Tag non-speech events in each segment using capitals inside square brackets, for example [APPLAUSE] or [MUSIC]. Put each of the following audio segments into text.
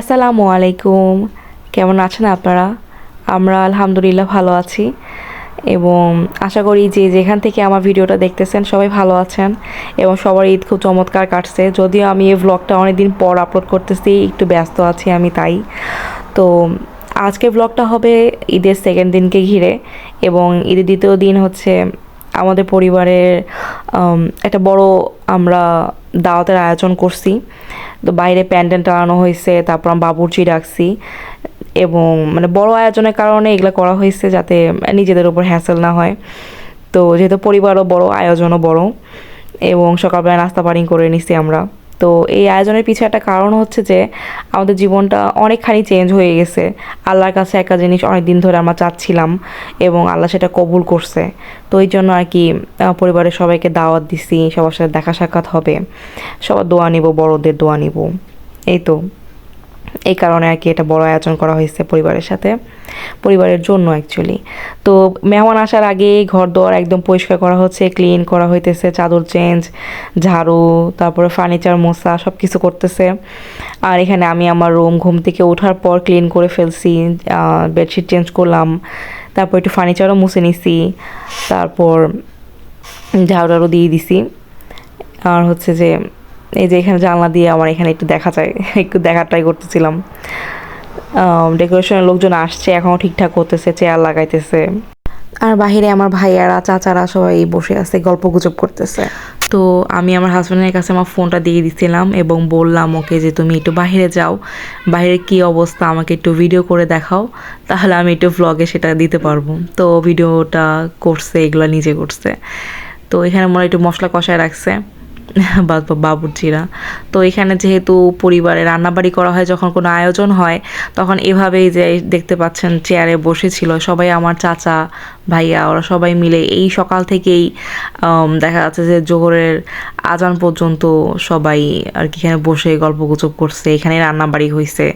আসসালামু আলাইকুম। কেমন আছেন আপনারা? আমরা আলহামদুলিল্লাহ ভালো আছি এবং আশা করি যে যেখান থেকে আমার ভিডিওটা দেখতেছেন সবাই ভালো আছেন এবং সবার ঈদ খুব চমৎকার কাটছে। যদিও আমি এই ভ্লগটা অনেকদিন পর আপলোড করতেছি, একটু ব্যস্ত আছি আমি তাই। তো আজকে ভ্লগটা হবে ঈদের সেকেন্ড দিনকে ঘিরে এবং ঈদের দ্বিতীয় দিন হচ্ছে আমাদের পরিবারের একটা বড় আমরা দাওয়াতের আয়োজন করছি। তো বাইরে প্যান্ডেল টানানো হয়েছে, তারপর আমরা বাবুর্চি রাখছি এবং মানে বড় আয়োজনের কারণে এগুলো করা হয়েছে যাতে নিজেদের উপর হ্যাসেল না হয়। তো যেহেতু পরিবারও বড়, আয়োজনও বড় এবং সকালবেলা নাস্তা পানি করে নিছি আমরা। তো এই আয়োজনের পিছনে একটা কারণ হচ্ছে যে আমাদের জীবনটা অনেকখানি চেঞ্জ হয়ে গেছে। আল্লাহর কাছে একটা জিনিস অনেক দিন ধরে আমরা চাচ্ছিলাম এবং আল্লাহ সেটা কবুল করছে। তো এই জন্য আর কি পরিবারের সবাইকে দাওয়াত দিছি, সবার সাথে দেখা সাক্ষাৎ হবে। সবার দোয়া নিব, বড়দের দোয়া নিব। এই তো। এই কারণে আর কি এটা বড় আয়োজন করা হয়েছে পরিবারের সাথে, পরিবারের জন্য অ্যাকচুয়ালি তো মেহমান আসার আগে ঘর দোয়ার একদম পরিষ্কার করা হচ্ছে ক্লিন করা হইতেছে, চাদর চেঞ্জ ঝাড়ু, তারপরে ফার্নিচার মোছা সব কিছু করতেছে। আর এখানে আমি আমার রুম ঘুম থেকে ওঠার পর ক্লিন করে ফেলছি বেডশিট চেঞ্জ করলাম, তারপর একটু ফার্নিচারও মুছে নিছি, তারপর ঝাড়ু টাড়ু দিয়ে দিছি। আর হচ্ছে যে এই যে এখানে জানলা দিয়ে আমার এখানে একটু দেখা যায় একটু দেখার ট্রাই করতেছিলাম। ডেকোরেশনের লোকজন আসছে এখনও ঠিকঠাক করতেছে চেয়ার লাগাইতেছে। আর বাহিরে আমার ভাইয়ারা চাচারা সবাই বসে আছে গল্প গুজব করতেছে। তো আমি আমার হাজব্যান্ডের কাছে আমার ফোনটা দিয়ে দিছিলাম এবং বললাম ওকে যে তুমি একটু বাইরে যাও বাইরে কি অবস্থা আমাকে একটু ভিডিও করে দেখাও তাহলে আমি একটু ভ্লগে সেটা দিতে পারব। তো ভিডিওটা করছে এগুলো নিজে করছে। তো এখানে মনে একটু মশলা কষায় রাখছে। বা বাবুর্চিরা। তো এখানে যেহেতু পরিবারে রান্নাবাড়ি করা হয়, যখন কোনো আয়োজন হয়, তখন এভাবেই যে দেখতে পাচ্ছেন চেয়ারে বসেছিল সবাই আমার চাচা, ভাইয়া, ওরা সবাই মিলে এই সকাল থেকেই দেখা যাচ্ছে যে জোহরের আজান পর্যন্ত সবাই আর কি এখানে বসে গল্প গুজব করছে এখানে রান্নাবাড়ি হয়েছে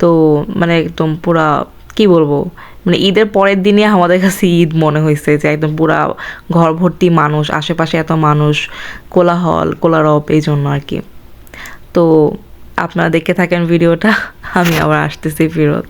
তো মানে একদম পুরা, কি বলব মানে ঈদের পরের দিনে আমাদের কাছে ঈদ মনে হয়েছে যে একদম পুরা ঘর ভর্তি মানুষ, আশেপাশে এত মানুষ, কোলাহল, কোলারব এই জন্য আর কি। তো আপনারা দেখে থাকেন ভিডিওটা, আমি আবার আসতেছি ফেরত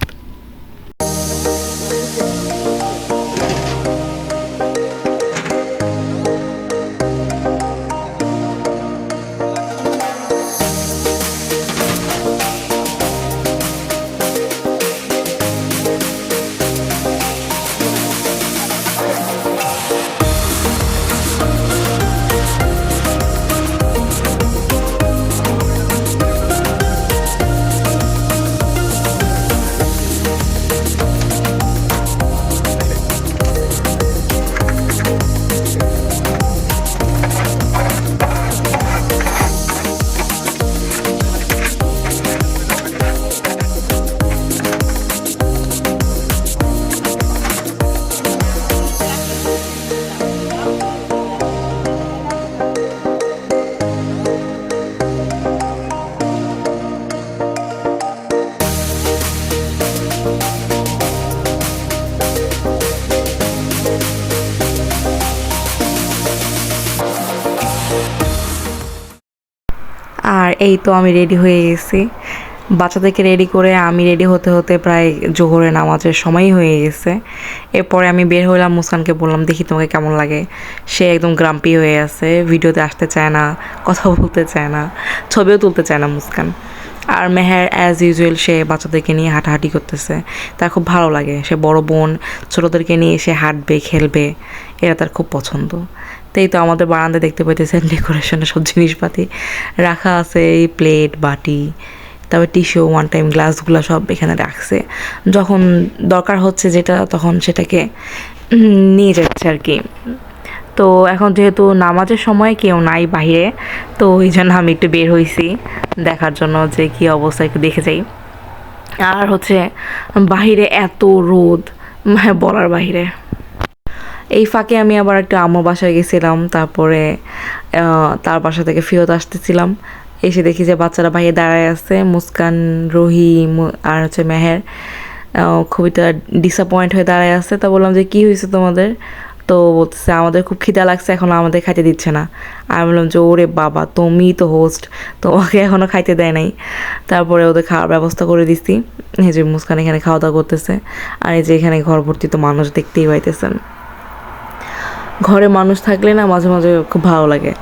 আর এই তো আমি রেডি হয়ে গেছি। বাচ্চাদেরকে রেডি করে আমি রেডি হতে হতে প্রায় জোহরে নামাজের সময়ই হয়ে গেছে। এরপরে আমি বের হইলাম, মুসকানকে বললাম, দেখি তোমাকে কেমন লাগে? সে একদম গ্রাম্পি হয়ে আছে, ভিডিওতে আসতে চায় না, কথা বলতে চায় না, ছবিও তুলতে চায় না মুসকান। আর মেহের অ্যাজ ইউজুয়াল সে বাচ্চাদেরকে নিয়ে হাঁটাহাঁটি করতেছে। তার খুব ভালো লাগে, সে বড় বোন, ছোটোদেরকে নিয়ে সে হাঁটবে, খেলবে, এরা তার খুব পছন্দ। তো এই তো আমাদের বারান্দায় দেখতে পাইতেছেন ডেকোরেশনের সব জিনিসপাতি। রাখা আছে এই প্লেট বাটি, তারপর টিস্যু ওয়ান টাইম গ্লাসগুলো সব এখানে রাখছে। যখন দরকার হচ্ছে যেটা, তখন সেটাকে নিয়ে যাচ্ছে আর কি। তো এখন যেহেতু নামাজের সময় কেউ নাই বাইরে, তো এই জন্য আমি একটু বের হয়েছি দেখার জন্য যে কী অবস্থা একটু দেখে যাই। আর হচ্ছে বাহিরে এত রোদ মানে বলার বাইরে। এই ফাঁকে আমি আবার একটু আম্মু বাসায় গেছিলাম, তারপরে তার বাসা থেকে ফেরত আসতেছিলাম। এসে দেখি যে বাচ্চারা বাইরে দাঁড়ায় আছে, মুস্কান, রোহি আর হচ্ছে মেহের। খুবই ডিসঅ্যাপয়েন্ট হয়ে দাঁড়ায় আছে। তা বললাম যে, কী হয়েছে তোমাদের? তো বলতেছে, আমাদের খুব খিদা লাগছে, এখন আমাদের খাইতে দিচ্ছে না। আমি বললাম যে, ওরে বাবা, তুমি তো হোস্ট তোমাকে এখনও খাইতে দেয় নাই। তারপরে ওদের খাওয়ার ব্যবস্থা করে দিছি। এই যে মুস্কান এখানে খাওয়া দাওয়া করতেছে। আর এই যে এখানে ঘর ভর্তি তো মানুষ দেখতেই পাইতেছেন। ঘরে মানুষ থাকলে না মাঝে মাঝে খুব ভালো লাগে।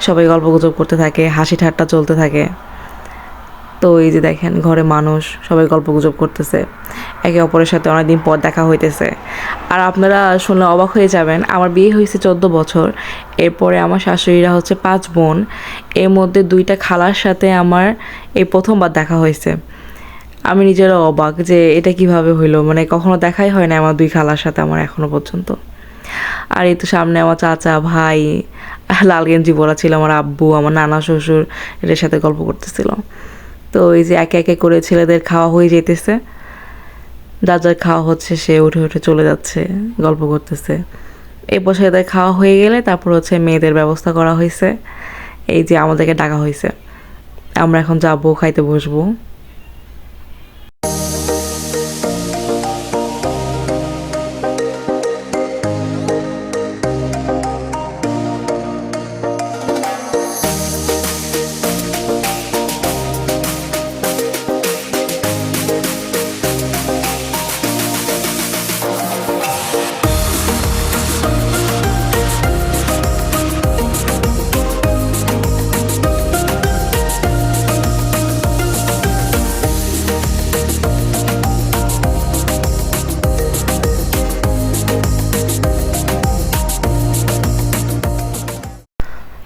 সবাই গল্প গুজব করতে থাকে, হাসি ঠাট্টা চলতে থাকে। তো এই যে দেখেন, ঘরে মানুষ, সবাই গল্প গুজব করতেছে। একে অপরের সাথে অনেকদিন পর দেখা হইতেছে। আর আপনারা শুনলে অবাক হয়ে যাবেন, আমার বিয়ে হয়েছে চোদ্দ বছর। এরপরে আমার শাশুড়িরা হচ্ছে পাঁচ বোন। এর মধ্যে দুইটা খালার সাথে আমার এই প্রথমবার দেখা হয়েছে। আমি নিজেরও অবাক যে এটা কীভাবে হইল মানে কখনো দেখাই হয় না আমার দুই খালার সাথে আমার এখনও পর্যন্ত। আর এই তো সামনে আমার চাচা, ভাই, লাল গেঞ্জি পরা ছিল আমার আব্বু, আমার নানা শ্বশুর, এদের সাথে গল্প করতেছিল। তো এই যে একে একে করে ছেলেদের খাওয়া হয়ে যেতেছে যার যার খাওয়া হচ্ছে সে উঠে উঠে চলে যাচ্ছে, গল্প করতেছে। এরপর সেদের খাওয়া হয়ে গেলে তারপর হচ্ছে মেয়েদের ব্যবস্থা করা হয়েছে এই যে আমাদেরকে ডাকা হয়েছে আমরা এখন যাব, খাইতে বসবো।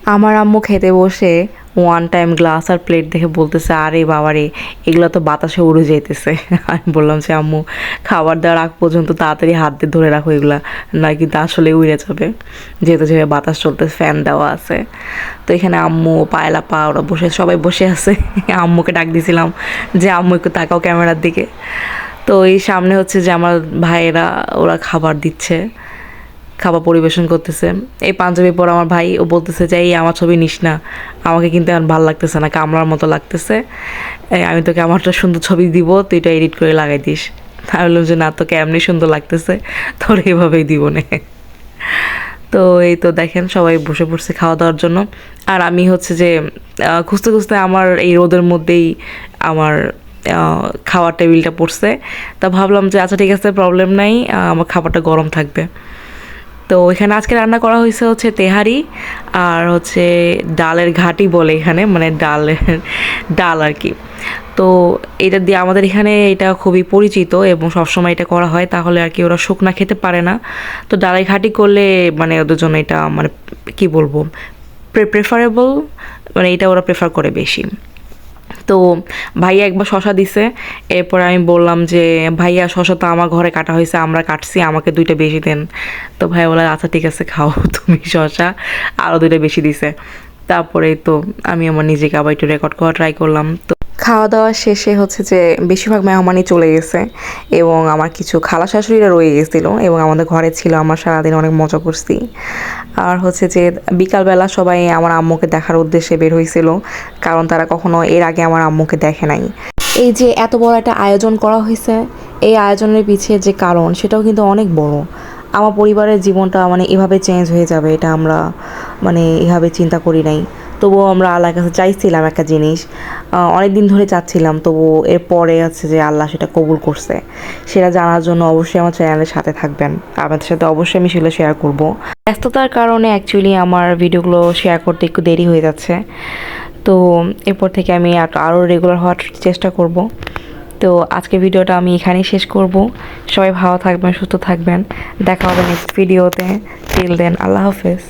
আমার আম্মু খেতে বসে ওয়ান টাইম গ্লাস আর প্লেট দেখে বলতেছে, আরে বাবারে, এগুলো তো বাতাসে উড়ে যেতেছে [LAUGHS] আমি বললাম যে, আম্মু, খাবার দেওয়ার আগ পর্যন্ত তাড়াতাড়ি হাত দিয়ে ধরে রাখো এগুলা না কিন্তু আসলে উড়ে যাবে। যেহেতু যেভাবে বাতাস চলতে ফ্যান দেওয়া আছে। তো এখানে আম্মু, পায়লা পা, ওরা বসে, সবাই বসে আছে। [LAUGHS] আম্মুকে ডাক দিয়েছিলাম যে, আম্মু, একটু তাকাও ক্যামেরার দিকে। তো এই সামনে হচ্ছে যে, আমার ভাইয়েরা, ওরা খাবার দিচ্ছে। খাবার পরিবেশন করতেছে। এই পাঞ্জাবি পর আমার ভাই ও বলতেছে যে, এই, আমার ছবি নিস না। আমাকে কিন্তু এখন ভালো লাগতেছে না কামড়ার মতো লাগতেছে। আমি তোকে আমারটা সুন্দর ছবি দিব, তুই এটা এডিট করে লাগাই দিস। আমি বললাম যে, না, তোকে এমনি সুন্দর লাগতেছে, তোর এভাবেই দিব নে। তো এই তো দেখেন, সবাই বসে পড়ছে খাওয়া দাওয়ার জন্য। আর আমি হচ্ছে যে খুঁজতে খুঁজতে আমার এই রোদের মধ্যেই আমার খাওয়ার টেবিলটা পড়ছে। তা ভাবলাম যে আচ্ছা ঠিক আছে প্রবলেম নাই আমার খাবারটা গরম থাকবে। তো এখানে আজকে রান্না করা হয়েছে হচ্ছে তেহারি আর হচ্ছে ডালের ঘাটি বলে এখানে মানে ডালের ডাল আর কি। তো এটা দিয়ে আমাদের এখানে এটা খুবই পরিচিত এবং সবসময় এটা করা হয়, তাহলে আর কি ওরা শুকনা খেতে পারে না। তো ডালের ঘাটি করলে মানে ওদের জন্য এটা মানে কি বলব প্রেফারেবল মানে এটা ওরা প্রেফার করে বেশি। তো ভাইয়া একবার শশা দিছে। এরপর আমি বললাম যে, ভাইয়া, শশা তো আমার ঘরে কাটা হয়েছে, আমরা কাটছি, আমাকে দুইটা বেশি দেন। তো ভাই বলে আচ্ছা ঠিক আছে, খাও, [LAUGHS] তুমি শশা। আরও দুইটা বেশি দিছে। তারপরে তো আমি আমার নিজেকে আবার একটু রেকর্ড করা ট্রাই করলাম। তো খাওয়া দাওয়া শেষে হচ্ছে যে বেশিরভাগ মেহমানই চলে গেছে এবং আমার কিছু খালা শাশুড়িরা রয়ে গেছিল এবং আমাদের ঘরে ছিল, আমার সারাদিন অনেক মজা করছি। আর হচ্ছে যে বিকালবেলা সবাই আমার আম্মুকে দেখার উদ্দেশ্যে বের হয়েছিল, কারণ তারা কখনো এর আগে আমার আম্মুকে দেখে নাই। এই যে এত বড় একটা আয়োজন করা হয়েছে, এই আয়োজনের পিছিয়ে যে কারণ, সেটাও কিন্তু অনেক বড়। আমার পরিবারের জীবনটা মানে এভাবে চেঞ্জ হয়ে যাবে, এটা আমরা মানে এভাবে চিন্তা করি নাই। তবুও আমরা আল্লাহর কাছে চাইছিলাম একটা জিনিস। অনেক দিন ধরে চাচ্ছিলাম তবু এরপরে আছে যে আল্লাহ সেটা কবুল করছে। সেটা জানার জন্য অবশ্যই আমার চ্যানেলের সাথে থাকবেন। আপনাদের সাথে অবশ্যই আমি সেগুলো শেয়ার করব। ব্যস্ততার কারণে অ্যাকচুয়ালি আমার ভিডিওগুলো শেয়ার করতে একটু দেরি হয়ে যাচ্ছে। তো এরপর থেকে আমি আরও রেগুলার হওয়ার চেষ্টা করব। তো আজকে ভিডিওটা আমি এখানেই শেষ করব। সবাই ভালো থাকবেন, সুস্থ থাকবেন। দেখা হবে নেক্সট ভিডিওতে টিল দেন আল্লাহ হাফেজ।